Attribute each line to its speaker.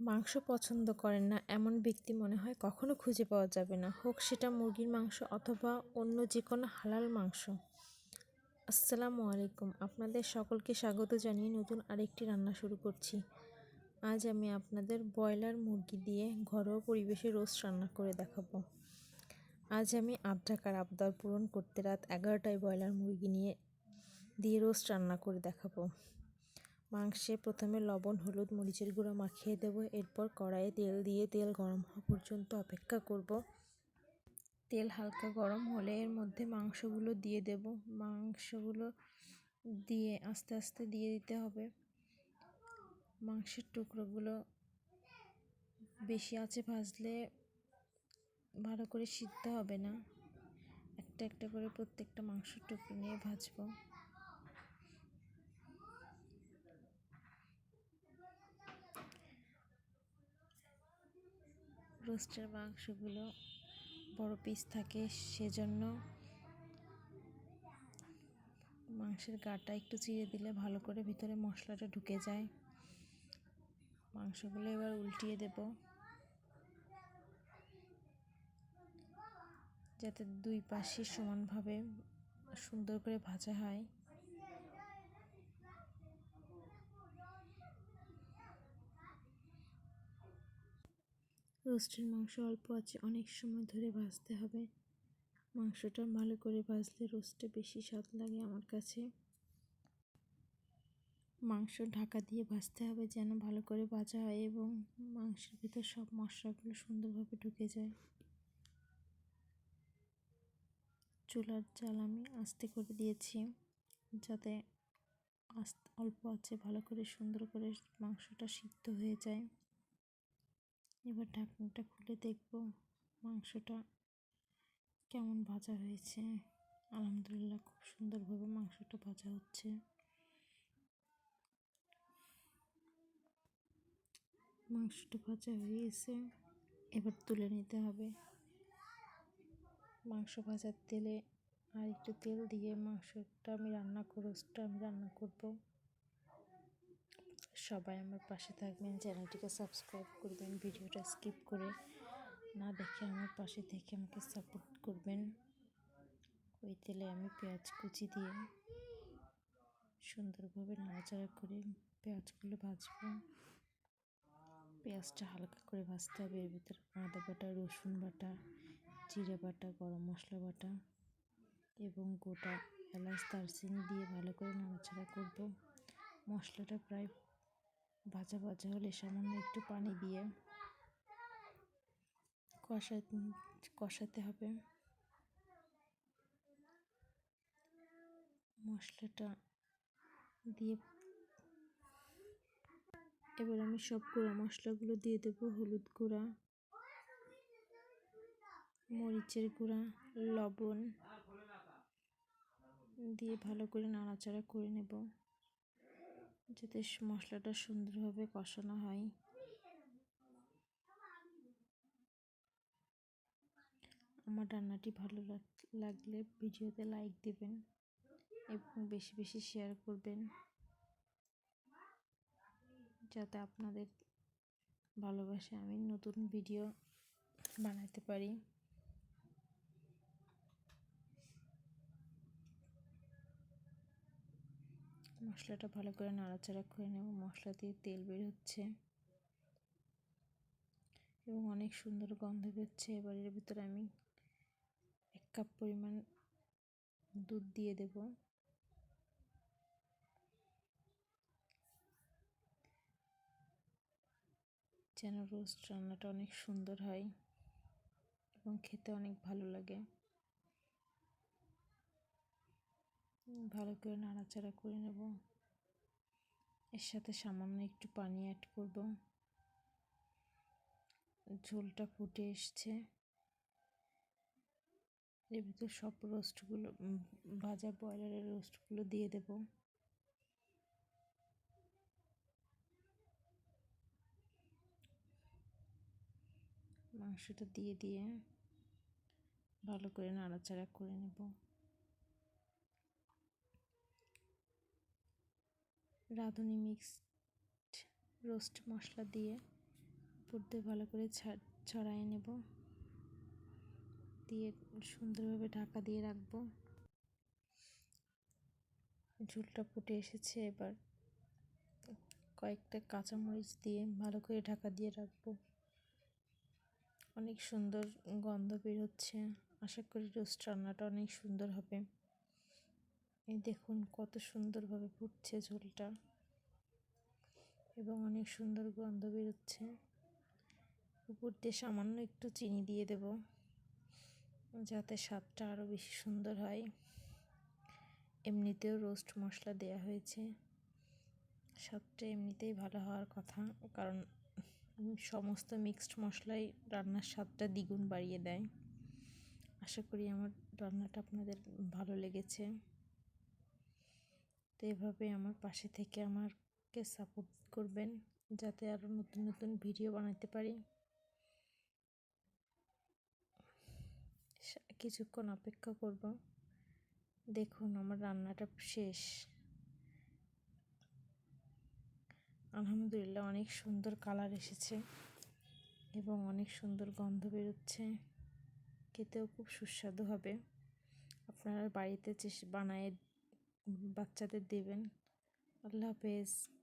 Speaker 1: মাংস পছন্দ করেন না, এমন ব্যক্তি মনে হয় কখনো খুঁজে পাওয়া যাবে না। হোক সেটা মুরগির মাংস অথবা অন্য যে কোনো হালাল মাংস। আসসালামু আলাইকুম। আপনাদের সকলকে স্বাগত জানিয়ে নতুন আরেকটি রান্না শুরু করছি। আজ আমি আপনাদের ব্রয়লার মুরগি দিয়ে ঘরোয়া পরিবেশে রোস্ট রান্না করে দেখাবো। আজ আমি আধ টাকার আবদার পূরণ করতে রাত এগারোটায় ব্রয়লার মুরগি নিয়ে, দিয়ে রোস্ট রান্না করে দেখাবো। মাংসে প্রথমে লবণ, হলুদ, মরিচের গুঁড়ো মাখিয়ে দেব। এরপর কড়াইয়ে তেল দিয়ে তেল গরম হওয়া পর্যন্ত অপেক্ষা করব। তেল হালকা গরম হলে এর মধ্যে মাংসগুলো দিয়ে দেব। মাংসগুলো দিয়ে আস্তে আস্তে দিয়ে দিতে হবে। মাংসের টুকরোগুলো বেশি আছে ভাজলে ভালো করে সিদ্ধ হবে না। একটা একটা করে প্রত্যেকটা মাংসের টুকরো নিয়ে ভাজবো। রোস্টের মাংসগুলো বড় পিস থাকে, সেজন্য মাংসের গাটা একটু চিড়ে দিলে ভালো করে ভিতরে মশলাটা ঢুকে যায়। মাংসগুলো এবার উল্টিয়ে দেব। যাতে দুই পাশে সমানভাবে সুন্দর করে ভাজা হয়। রোস্টের মাংস অল্প আছে, অনেক সময় ধরে ভাজতে হবে। মাংসটা ভালো করে ভাজলে রোস্টে বেশি স্বাদ লাগে আমার কাছে। মাংস ঢাকা দিয়ে ভাজতে হবে যেন ভালো করে ভাজা হয় এবং মাংসের ভিতর সব মশলাগুলো সুন্দরভাবে ঢুকে যায়। চুলার জাল আমি আস্তে করে দিয়েছি যাতে আস্তে অল্প আছে, ভালো করে সুন্দর করে মাংসটা সিদ্ধ হয়ে যায়। এবার ঢাকনাটা খুলে দেখব মাংসটা কেমন ভাজা হয়েছে। আলহামদুলিল্লাহ খুব সুন্দরভাবে মাংসটা ভাজা হচ্ছে। মাংসটা ভাজা হয়ে গেছে। এবার তুলে নিতে হবে। মাংস ভাজার তেলে আর একটু তেল দিয়ে মাংসটা আমি রান্না রোস্টটা আমি রান্না করব। সবাই আমার পাশে থাকবেন, চ্যানেলটিকে সাবস্ক্রাইব করবেন, ভিডিওটা স্কিপ করে না দেখে আমার পাশে থেকে আমাকে সাপোর্ট করবেন। ওই তেলে আমি পেঁয়াজ কুচি দিয়ে সুন্দরভাবে নাড়াচাড়া করে পেঁয়াজগুলো ভাজবো। পেঁয়াজটা হালকা করে ভাজতে হবে, এর ভিতরে আদা বাটা, রসুন বাটা, জিরে বাটা, গরম মশলা বাটা এবং গোটা এলাচ, দারচিনি দিয়ে ভালো করে নাড়াচাড়া করব। মশলাটা প্রায় ভাজা ভাজা হলে সামান্য একটু পানি দিয়ে কষা, কষাতে হবে। মশলাটা দিয়ে এবার আমি সব গুঁড়া মশলাগুলো দিয়ে দেবো, হলুদ গুঁড়া, মরিচের গুঁড়া, লবণ দিয়ে ভালো করে নাড়াচাড়া করে নেব। যাতে মশলাটা সুন্দরভাবে কষানো হয়। আমার রান্নাটি ভালো লাগলে ভিডিওতে লাইক দেবেন এবং বেশি বেশি শেয়ার করবেন। যাতে আপনাদের ভালোবাসে আমি নতুন ভিডিও বানাতে পারি। মশলাটা ভালো করে নাড়াচাড়া করে নেব। মশলা দিয়ে তেল বের হচ্ছে এবং অনেক সুন্দর গন্ধ বেরোচ্ছে। এবার এর ভিতরে আমি এক কাপ পরিমাণ দুধ দিয়ে দেব। যেন রোস্ট রান্নাটা অনেক সুন্দর হয় এবং খেতে অনেক ভালো লাগে। ভালো করে নাড়াচাড়া করে নেব। এর সাথে সামান্য একটু পানি অ্যাড করব। ঝোলটা ফুটে এসছে। এর ভিতর সব রোস্টগুলো ভাজা ব্রয়লারের রোস্টগুলো দিয়ে দেব। মাংসটা দিয়ে দিয়ে ভালো করে নাড়াচাড়া করে নেব। রাঁধুনি মিক্সড রোস্ট মশলা দিয়ে উপর দিয়ে ভালো করে ছড়াই নেব। দিয়ে সুন্দরভাবে ঢাকা দিয়ে রাখব। ঝোলটা ফুটে এসেছে এবার। কয়েকটা কাঁচামরিচ দিয়ে ভালো করে ঢাকা দিয়ে রাখব। অনেক সুন্দর গন্ধ বের হচ্ছে। আশা করি রোস্ট রান্নাটা অনেক সুন্দর হবে। এই দেখুন কত সুন্দরভাবে ফুটছে ঝোলটা। এবং অনেক সুন্দর গন্ধ বেরোচ্ছে। উপর দিয়ে সামান্য একটু চিনি দিয়ে দেব, যাতে স্বাদটা আরও বেশি সুন্দর হয়। এমনিতেও রোস্ট মশলা দেয়া হয়েছে। স্বাদটা এমনিতেই ভালো হওয়ার কথা, কারণ সমস্ত মিক্সড মশলাই রান্নার স্বাদটা দ্বিগুণ বাড়িয়ে দেয়। আশা করি আমার রান্নাটা আপনাদের ভালো লেগেছে। তো এভাবে আমার পাশে থেকে আমাকে সাপোর্ট করবেন, যাতে আরও নতুন নতুন ভিডিও বানাতে পারি। কিছুক্ষণ অপেক্ষা করব। দেখুন, আমার রান্নাটা শেষ। আলহামদুলিল্লাহ, অনেক সুন্দর কালার এসেছে এবং অনেক সুন্দর গন্ধ বেরোচ্ছে। খেতেও খুব সুস্বাদু হবে। আপনারা বাড়িতে বানায় বাচ্চাদের দেবেন। আল্লাহ হাফেজ।